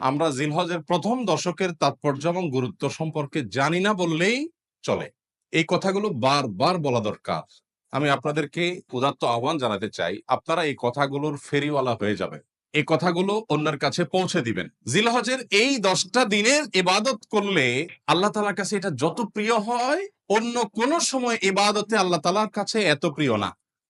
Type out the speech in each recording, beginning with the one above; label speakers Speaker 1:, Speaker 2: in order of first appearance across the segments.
Speaker 1: আমরা জিলহজের প্রথম দশকের তাৎপর্য এবং গুরুত্ব সম্পর্কে জানি না বললেই চলে। এই কথাগুলো বারবার বলা দরকার। আমি আপনাদেরকে উদাত্ত আহ্বান জানাতে চাই, আপনারা এই কথাগুলোর ফেরিওয়ালা হয়ে যাবেন। এই কথাগুলো অন্যের কাছে পৌঁছে দিবেন। জিলহজের এই দশটা দিনের এবাদত করলে আল্লাহ তালার কাছে এটা যত প্রিয় হয়, অন্য কোন সময় এবাদতে আল্লাহ তালার কাছে এত প্রিয় না।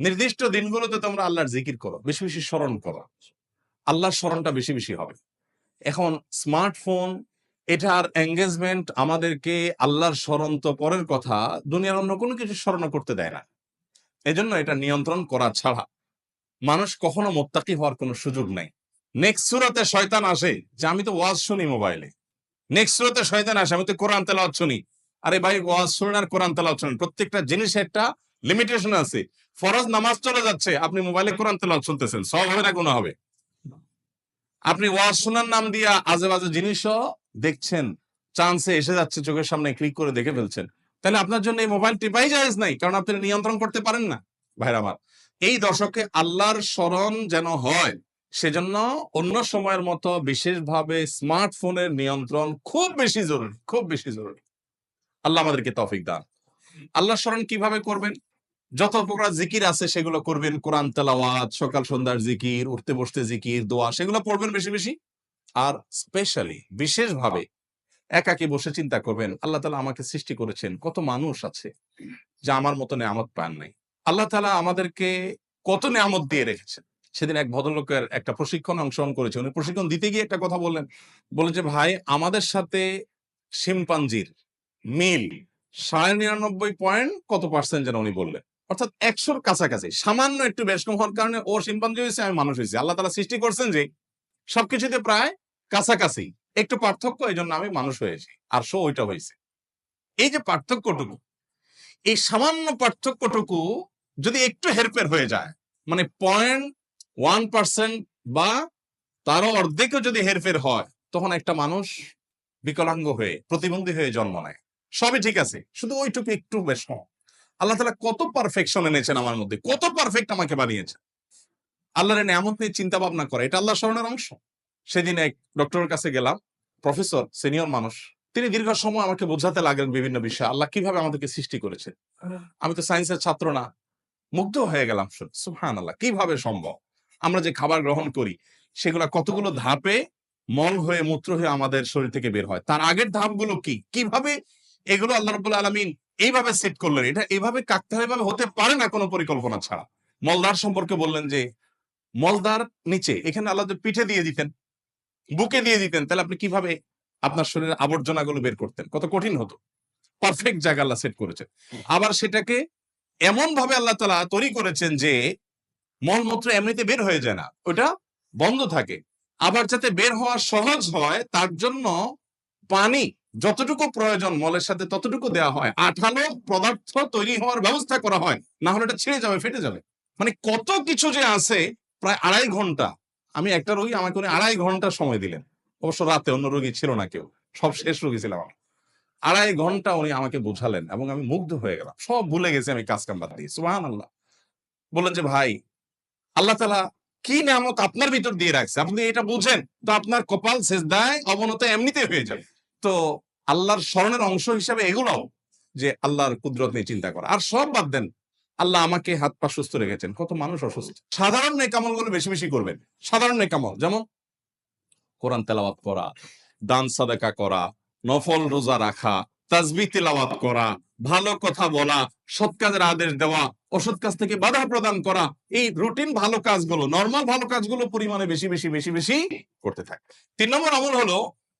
Speaker 1: নির্দিষ্ট দিনগুলোতে তোমরা আল্লাহর জিকির করো, বেশি বেশি স্মরণ করো। আল্লাহর স্মরণটা বেশি বেশি হবে। এখন স্মার্টফোন এটার এঙ্গেজমেন্ট আমাদেরকে আল্লাহর স্মরণ তো পরের কথা, দুনিয়ার অন্য কোনো কিছু স্মরণ করতে দেয় না। এজন্য এটা নিয়ন্ত্রণ করা ছাড়া মানুষ কখনো মোত্তাকি হওয়ার কোনো সুযোগ নাই। নেক্সট সুরাতে শয়তান আসে, যে আমি তো ওয়াজ শুনি মোবাইলে নেক্সট সুরাতে শয়তান আসে, আমি তো কোরআন তেলাওয়াত শুনি। আরে ভাই, ওয়াজ শুনেন আর কোরআন তেলাওয়াত শুনেন। প্রত্যেকটা জিনিস একটা লিমিটেশন আছে। ফরজ নামাজ চলে যাচ্ছে, আপনি মোবাইলে কোরআন তেলাওয়াত শুনতেছেন, সব হবে না কোনো হবে। আপনি ওয়াজ শোনার নাম দিয়া আজে বাজে জিনিসও দেখছেন চান্সে এসে যাচ্ছে, চোখের সামনে ক্লিক করে দেখে ফেলছেন। তাহলে আপনার জন্য এই মোবাইল টিপাই জায়েজ নাই, কারণ আপনি নিয়ন্ত্রণ করতে পারেন না ভাইরা আমার। এই দশকে আল্লাহর স্মরণ যেন হয়, সেজন্য অন্য সময়ের মতো বিশেষভাবে স্মার্টফোনের নিয়ন্ত্রণ খুব বেশি জরুরি, খুব বেশি জরুরি। আল্লাহ আমাদেরকে তৌফিক দান। আল্লাহ স্মরণ কীভাবে করবেন? যত প্রকার জিকির আছে সেগুলো করবেন, কোরআন, তেলাওয়াত, সকাল, সন্ধ্যার জিকির, উঠতে, বসতে জিকির, দোয়া, সেগুলো পড়বেন বেশি বেশি। আর স্পেশালি বিশেষভাবে একাকে বসে চিন্তা করবেন, আল্লাহ তালা আমাকে সৃষ্টি করেছেন, কত মানুষ আছে যা আমার মতো নেয়ামত পান নাই। আল্লাহ তালা আমাদেরকে কত নেয়ামত দিয়ে রেখেছেন। সেদিন এক ভদ্রলোকের একটা প্রশিক্ষণ অংশগ্রহণ করেছে। উনি প্রশিক্ষণ দিতে গিয়ে একটা কথা বললেন। বলেন যে, ভাই, আমাদের সাথে শিম্পাঞ্জির মিল সাড়ে নিরানব্বই পয়েন্ট কত পার্সেন্ট যেন উনি বললেন? অর্থাৎ একশোর কাছাকাছি। সামান্য একটু বেশ কম হওয়ার কারণে ও শিম্পাঞ্জি হয়েছে, আমি মানুষ হয়েছি। আল্লাহ তালা সৃষ্টি করছেন যে, সবকিছুতে প্রায় কাছাকাছি। একটু পার্থক্য এই জন্য আমি মানুষ হয়েছি। আর শো ওইটা হয়েছে। এই যে পার্থক্যটুকু, এই সামান্য পার্থক্যটুকু যদি একটু হেরফের হয়ে যায় মানে পয়েন্ট ওয়ান পার্সেন্ট বা তারও অর্ধেকও যদি হেরফের হয়, তখন একটা মানুষ বিকলাঙ্গ হয়ে, প্রতিবন্ধী হয়ে জন্ম নেয়। সবই ঠিক আছে, শুধু ওইটুকু একটু বেশ কম আল্লাহ তালা কত পারফেকশন এনেছেন আমার মধ্যে কত পারফেক্ট আমাকে বানিয়েছেন। আল্লাহর নেয়ামত নিয়ে চিন্তা ভাবনা করে এটা আল্লাহ স্মরণের অংশ। সেদিন এক ডক্টরের কাছে গেলাম প্রফেসর সিনিয়র মানুষ। তিনি দীর্ঘ সময় আমাকে বোঝাতে লাগলেন বিভিন্ন বিষয় আল্লাহ কীভাবে আমাদেরকে সৃষ্টি করেছে। আমি তো সায়েন্সের ছাত্র না মুগ্ধ হয়ে গেলাম সুহান আল্লাহ কীভাবে সম্ভব? আমরা যে খাবার গ্রহণ করি সেগুলা কতগুলো ধাপে মল হয়ে মূত্র হয়ে আমাদের শরীর থেকে বের হয়। তার আগের ধাপগুলো কি? কীভাবে? এগুলো আল্লাহ রবুল আলমিন এইভাবে সেট করলেন, এটা এইভাবে কাকতে ভাবে হতে পারে না কোনো পরিকল্পনা ছাড়া। মলদার সম্পর্কে বললেন যে, মলদার নিচে, এখানে আল্লাহ পিঠে দিয়ে দিতেন, বুকে দিয়ে দিতেন, তাহলে আপনি কীভাবে আপনার শরীরের আবর্জনাগুলো বের করতেন? কত কঠিন হতো। পারফেক্ট জায়গা আল্লাহ সেট করেছেন। আবার সেটাকে এমন ভাবে আল্লাহ তালা তৈরি করেছেন যে, মলমূত্র এমনিতে বের হয়ে যায় না, ওটা বন্ধ থাকে। আবার যাতে বের হওয়া সহজ হয়, তার জন্য পানি যতটুকু প্রয়োজন মলের সাথে ততটুকু দেওয়া হয়। আঠালো পদার্থ তৈরি হওয়ার ব্যবস্থা করা হয়। না হলে এটা ছিঁড়ে যাবে, ফেটে যাবে। মানে কত কিছু যে আছে প্রায় আড়াই ঘণ্টা। আমি একটা রোগী, আমাকে উনি আড়াই ঘণ্টা সময় দিলেন। অবশ্য রাতে অন্য রোগী ছিল না কেউ। সব শেষ রোগী ছিলাম আমি। আড়াই ঘণ্টা উনি আমাকে বোঝালেন এবং আমি মুগ্ধ হয়ে গেলাম। সব ভুলে গেছি আমি কাজ কাম বাদ দিয়ে। সুহান আল্লাহ বললেন যে, ভাই, আল্লাহ তালা কি নামত আপনার ভিতর দিয়ে রাখছে? আপনি এটা বুঝেন, তো আপনার কপাল শেষ দায় অবনত এমনিতে হয়ে যাবে। তো আল্লাহর স্মরণের অংশ হিসাবে এগুলোও যে আল্লাহর কুদরত নিয়ে চিন্তা করা। আর সব বাদ দেন, আল্লাহ আমাকে হাত পা সুস্থ রেখেছেন। কত মানুষ অসুস্থ। সাধারণ নেকামলগুলো বেশি বেশি করবেন। সাধারণ নেকামল যেমন কোরআন তেলাওয়াত করা, দান সাদাকা করা, নফল রোজা রাখা, তাজবি তেলাওয়াত করা, ভালো কথা বলা, সৎ কাজের আদেশ দেওয়া, অসৎ কাজ থেকে বাধা প্রদান করা, এই রুটিন ভালো কাজগুলো, নর্মাল ভালো কাজগুলো পরিমাণে বেশি বেশি বেশি বেশি করতে থাকে। তিন নম্বর আমল হলো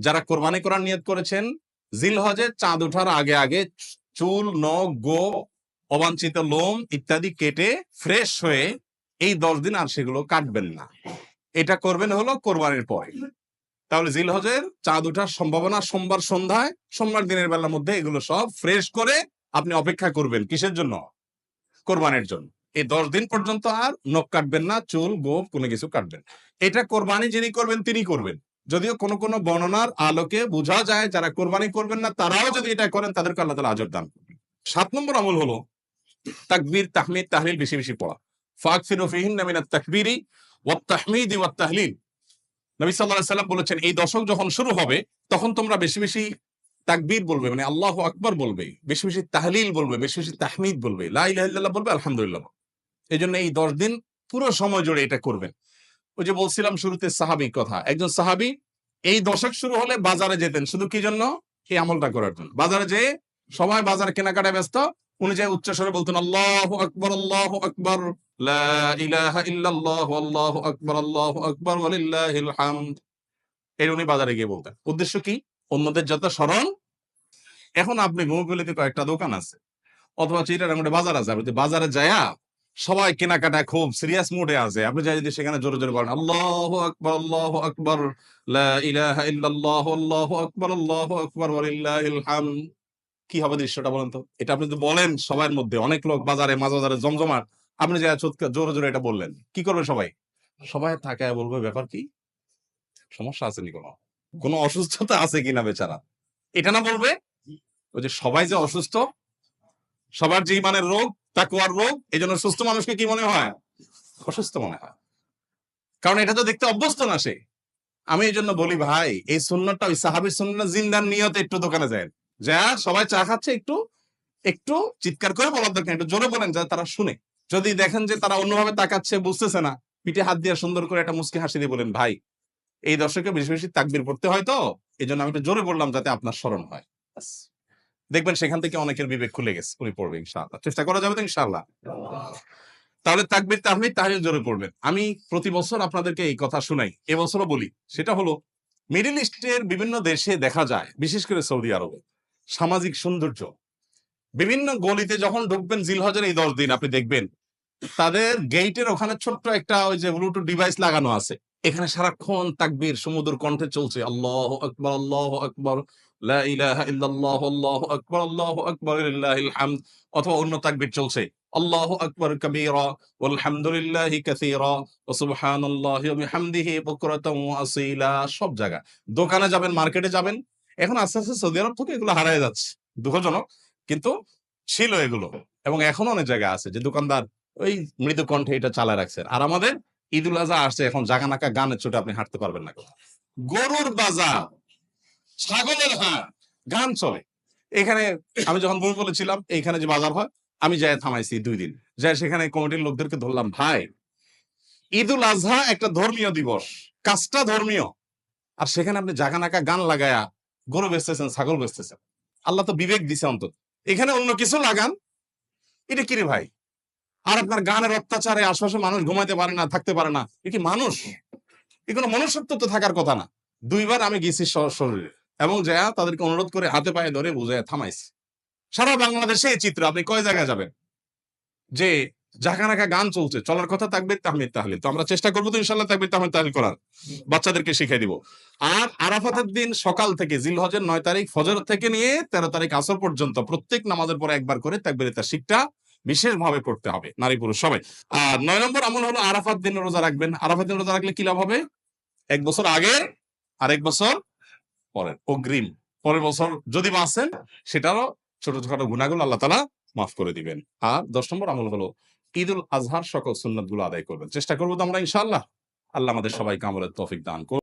Speaker 1: যারা কোরবানি করার নিয়ত করেছেন জিল হজে চাঁদ ওঠার আগে আগে চুল, নখ, গো, অবাঞ্ছিত লোম ইত্যাদি কেটে ফ্রেশ হয়ে এই দশ দিন আর সেগুলো কাটবেন না। এটা করবেন হলো কোরবানির পরে। তাহলে জিল হজের চাঁদ ওঠার সম্ভাবনা সোমবার সন্ধ্যায়, সোমবার দিনের বেলার মধ্যে এগুলো সব ফ্রেশ করে আপনি অপেক্ষা করবেন। কিসের জন্য? কোরবানির জন্য। এই দশ দিন পর্যন্ত আর নখ কাটবেন না, চুল গোপ কোনো কিছু কাটবেন। এটা কোরবানি যিনি করবেন, তিনি করবেন। যদিও কোনো কোনো বর্ণনার আলোকে বোঝা যায় যারা কোরবানি করবেন না, তারাও যদি এটা করেন, তাদেরকে আল্লাহ তালা আজর দান সাত নম্বর আমল হলো তাকবীর, তাহমিদ, তাহলিল বেশি বেশি পড়া। ফাক তাকবীরি তাহমিদি তাহলিল। নবী আলাইহি সাল্লাম বলেছেন, এই দশক যখন শুরু হবে, তখন তোমরা বেশি বেশি তাকবীর বলবে মানে আল্লাহ আকবার বলবে, বেশি বেশি তাহলিল বলবে, বেশি বেশি তাহমিদ বলবে, লা বলবে, আলহামদুলিল্লাহ এই জন্য এই দশ দিন পুরো সময় জুড়ে এটা করবেন। ওই যে বলছিলাম শুরুতে সাহাবি কথা। একজন সাহাবি এই দশক শুরু হলে বাজারে যেতেন। শুধু কি জন্য? এই আমলটা করার জন্য। বাজারে যে সবাই বাজারে কেনাকাটায় ব্যস্ত। উনি যে উচ্চস্বরে বলতেন, আল্লাহ আকবর আল্লাহ আকবর বাজারে গিয়ে বলতেন। উদ্দেশ্য কি? অন্যদের এখন আপনি গুগলিতে কয়েকটা দোকান আছে। অথবা চিটাগাঙ্গে বাজার আছে। আপনি বাজারে যায়া সবাই কেনাকাটা খুব সিরিয়াস মুডে আছে। আপনি যাই যদি সেখানে জোরে জোরে বলেন, আল্লাহু আকবার আল্লাহু আকবার আকবার, আল্লাহু আকবার কি হবে দৃশ্যটা বলেন তো? এটা আপনি যদি বলেন সবার মধ্যে, অনেক লোক বাজারে মাঝ বাজারে জমজমাট, আপনি যা জোরে জোরে এটা বললেন, কি করবে সবাই? সবাই তাকায় বলবে, ব্যাপার কি? সমস্যা আছে নি কোনো? কোনো অসুস্থতা আছে কিনা বেচারা? এটা না বলবে? ওই যে সবাই যে অসুস্থ, সবার যে মানে রোগ তাকুয়ার রোগ এই জন্য সুস্থ মানুষকে কি মনে হয়? অসুস্থ মনে হয়। কারণ এটা তো দেখতে অভ্যস্ত না সে। আমি এই জন্য বলি, ভাই, এই সুন্নতটা ওই সাহাবির সুন্নত জিন্দার নিয়তে একটু দোকানে যায়। যা, সবাই চা খাচ্ছে একটু একটু চিৎকার করে বলার দরকার একটু জোরে বলেন যাতে তারা শুনে। যদি দেখেন যে তারা অন্যভাবে তাকাচ্ছে, বুঝতেছে না, পিঠে হাত দিয়ে সুন্দর করে একটা মুসকি হাসি দিয়ে বলেন, ভাই, এই দর্শকে বেশি বেশি তাকবির পড়তে হয় তো? এই জন্য আমি একটু জোরে বললাম যাতে আপনার স্মরণ হয়। দেখবেন সেখান থেকে অনেকের বিবেক খুলে গেছে। উনি পড়বে, ইনশাআল্লাহ। চেষ্টা করা যাবে তো, ইনশাআল্লাহ। তাহলে তাকবির, তাহমিদ তাহলিল জোরে পড়বেন। আমি প্রতি বছর আপনাদেরকে এই কথা শুনাই এবছরও বলি। সেটা হলো, মিডল ইস্টের বিভিন্ন দেশে দেখা যায়, বিশেষ করে সৌদি আরবে, সামাজিক সৌন্দর্য। বিভিন্ন গলিতে যখন ঢুকবেন, জিলহজের এই দশ দিন, আপনি দেখবেন, তাদের গেইটের ওখানে ছোট্ট একটা ওই যে ব্লুটুথ ডিভাইস লাগানো আছে। এখানে সারাক্ষণ তাকবীর সমুদ্র কণ্ঠে চলছে। আল্লাহ আকবর আল্লাহ আকবর। দোকানে যাবেন, মার্কেটে যাবেন, এখন আস্তে আস্তে সৌদি আরব থেকে এগুলো হারায় যাচ্ছে। দুঃখজনক, কিন্তু ছিল এগুলো, এবং এখনও অনেক জায়গা আছে যে দোকানদার ওই মৃদু কণ্ঠে এটা চালা রাখছেন। আর আমাদের ঈদুল আজহা আসছে, এখন জাগানাকা গানের চোটে আপনি হাঁটতে পারবেন না। গরুর বাজার ছাগলের হাট গান চলে। এখানে আমি যখন বই বলেছিলাম, এইখানে যে বাজার হয়, আমি যাই থামাইছি দুই দিন। যাই সেখানে কমিটির লোকদেরকে ধরলাম, ভাই, ঈদুল আজহা একটা ধর্মীয় দিবস। কাজটা ধর্মীয়। আর সেখানে আপনি জাগানাকা গান লাগায়া গরু বেচতেছেন, ছাগল বেচতেছেন। আল্লাহ তো বিবেক দিছে অন্তত। এখানে অন্য কিছু লাগান? এটা কি রে ভাই? আর আপনার গানের অত্যাচারে আশপাশে মানুষ ঘুমাইতে পারে না, থাকতে পারে না। এ কি মানুষ? এ কোনো মনুষ্যত্ব তো থাকার কথা না। দুইবার আমি গেছি শরীরে। এবং যা তাদেরকে অনুরোধ করে হাতে পায়ে ধরে বুঝায় থামাইছে। সারা বাংলাদেশে এই চিত্র, আপনি কয় জায়গায় যাবেন? যে জাকানাকা গান চলছে, চলার কথা থাকবে তাহমিদ তাহলিল। তো আমরা চেষ্টা করব তো ইনশাল্লাহ তাকবির, তাহমিদ তাহলিল করার। বাচ্চাদেরকে শিখিয়ে দিব। আর আরাফাতের দিন সকাল থেকে জিলহজের নয় তারিখ ফজর থেকে নিয়ে তেরো তারিখ আসর পর্যন্ত প্রত্যেক নামাজের পরে একবার করে তাকবির তার শিখটা বিশেষভাবে পড়তে হবে, নারী পুরুষ সবাই। আর নয় নম্বর আমল হলো আরাফাত দিন রোজা রাখবেন। আরাফাত দিন রোজা রাখলে কি লাভ হবে? এক বছর আগে আর এক বছর পরের অগ্রিম। পরের বছর যদি বাঁচেন, সেটারও ছোট ছোট গুণাগুলো আল্লাহ তালা মাফ করে দিবেন। আর দশ নম্বর আমল হলো ঈদ উল আজহার সকল সুন্নতগুলো আদায় করবেন। চেষ্টা করব তো আমরা ইনশাল্লাহ আল্লাহ আমাদের সবাইকে আমলের তফিক দান